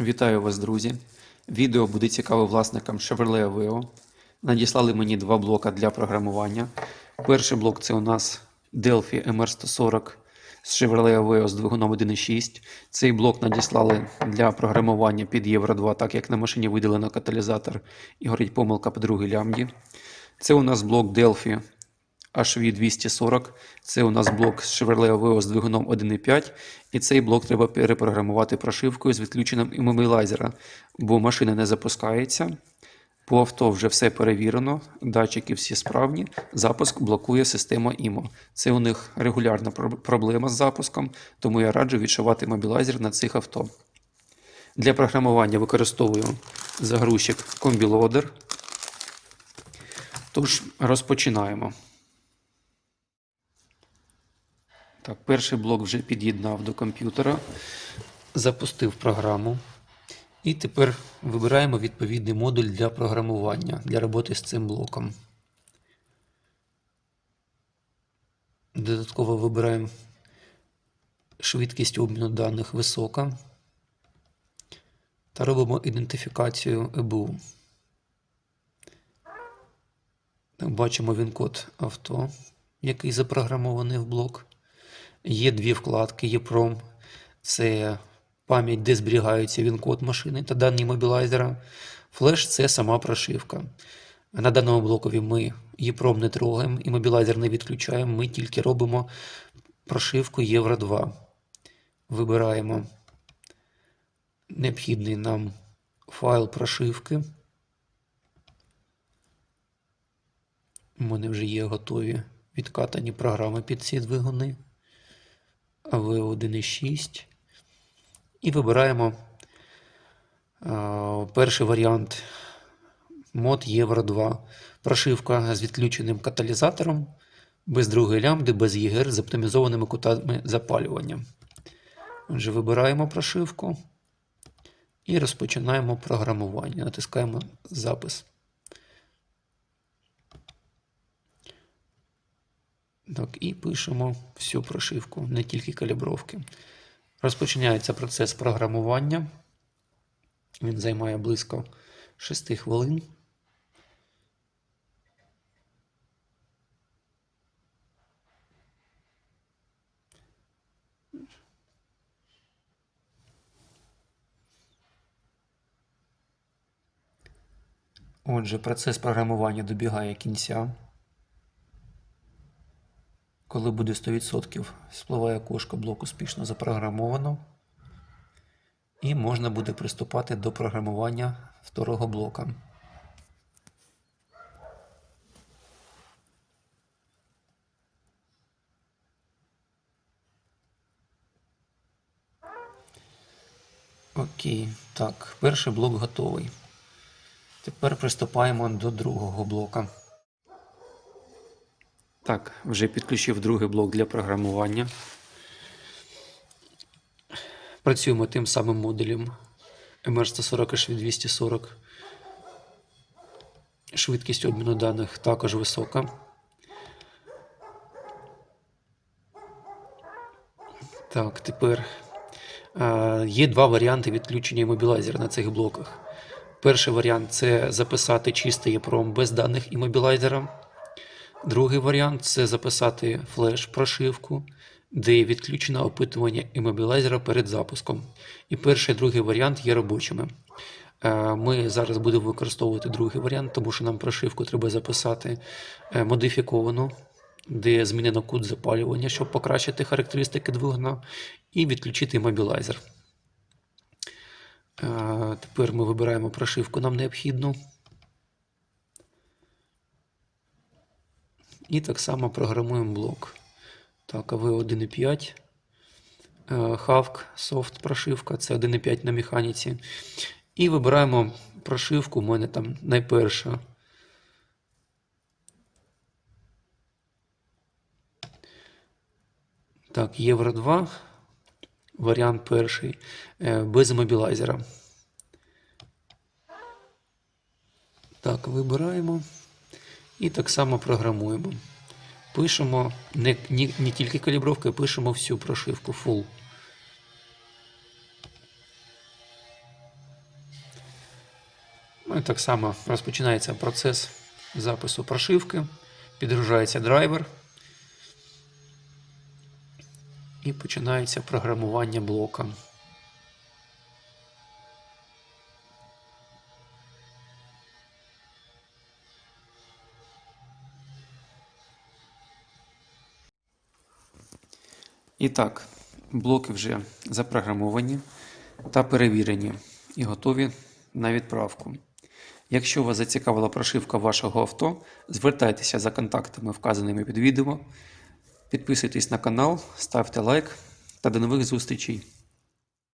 Вітаю вас, друзі! Відео буде цікаве власникам Chevrolet Aveo. Надіслали мені два блока для програмування. Перший блок це у нас Delphi MR140 з Chevrolet Aveo з двигуном 1.6. Цей блок надіслали для програмування під Євро 2, так як на машині видалено каталізатор і горить помилка по другій лямбді. Це у нас блок Delphi HV240. Це у нас блок з Chevrolet Aveo з двигуном 1.5. І цей блок треба перепрограмувати прошивкою з відключенням іммобілайзера, бо машина не запускається. По авто вже все перевірено, датчики всі справні. Запуск блокує система IMO. Це у них регулярна проблема з запуском, тому я раджу відшивати мобілайзер на цих авто. Для програмування використовую загрузчик CombiLoader. Тож розпочинаємо. Так, перший блок вже під'єднав до комп'ютера, запустив програму. І тепер вибираємо відповідний модуль для програмування для роботи з цим блоком. Додатково вибираємо швидкість обміну даних висока та робимо ідентифікацію ЕБУ. Бачимо він код авто, який запрограмований в блок. Є дві вкладки EEPROM. Це пам'ять, де зберігаються він-код машини та дані мобілайзера. Флеш це сама прошивка. На даному блокові ми EEPROM не трогаємо і мобілайзер не відключаємо. Ми тільки робимо прошивку Євро 2. Вибираємо необхідний нам файл прошивки. У мене вже є готові відкатані програми під ці двигуни. AV 1.6. І вибираємо перший варіант мод Євро 2. Прошивка з відключеним каталізатором, без другої лямбди, без ЄГР з оптимізованими кутами запалювання. Отже, вибираємо прошивку і розпочинаємо програмування. Натискаємо запис. Так, і пишемо всю прошивку, не тільки калібровки. Розпочинається процес програмування. Він займає близько 6 хвилин. Отже, процес програмування добігає кінця. Коли буде 100%, спливає окошко блок успішно запрограмовано. І можна буде приступати до програмування второго блока. Окей, так, перший блок готовий. Тепер приступаємо до другого блока. Так, вже підключив другий блок для програмування. Працюємо тим самим модулем MR140 HV240. Швидкість обміну даних також висока. Так, тепер е, є два варіанти відключення іммобілайзера на цих блоках. Перший варіант це записати чистий EEPROM без даних іммобілайзера. Другий варіант це записати флеш-прошивку, де відключено опитування іммобілайзера перед запуском. І перший і другий варіант є робочими. Е, Ми зараз будемо використовувати другий варіант, тому що нам прошивку треба записати е, модифіковану, де змінено кут запалювання, щоб покращити характеристики двигуна, і відключити іммобілайзер. Е, Тепер ми вибираємо прошивку нам необхідну. І так само програмуємо блок. Так, AV 1.5. Е, Havk софт прошивка, це 1.5 на механіці. І вибираємо прошивку. У мене там найперша. Так, Євро 2. Варіант перший. е, Без мобілайзера. Так, вибираємо. І так само програмуємо. Пишемо не, не, не тільки калібровки, пишемо всю прошивку full. Ну і так само розпочинається процес запису прошивки, підгружається драйвер. І починається програмування блока. І так, блоки вже запрограмовані та перевірені і готові на відправку. Якщо вас зацікавила прошивка вашого авто, звертайтеся за контактами, вказаними під відео, підписуйтесь на канал, ставте лайк та до нових зустрічей!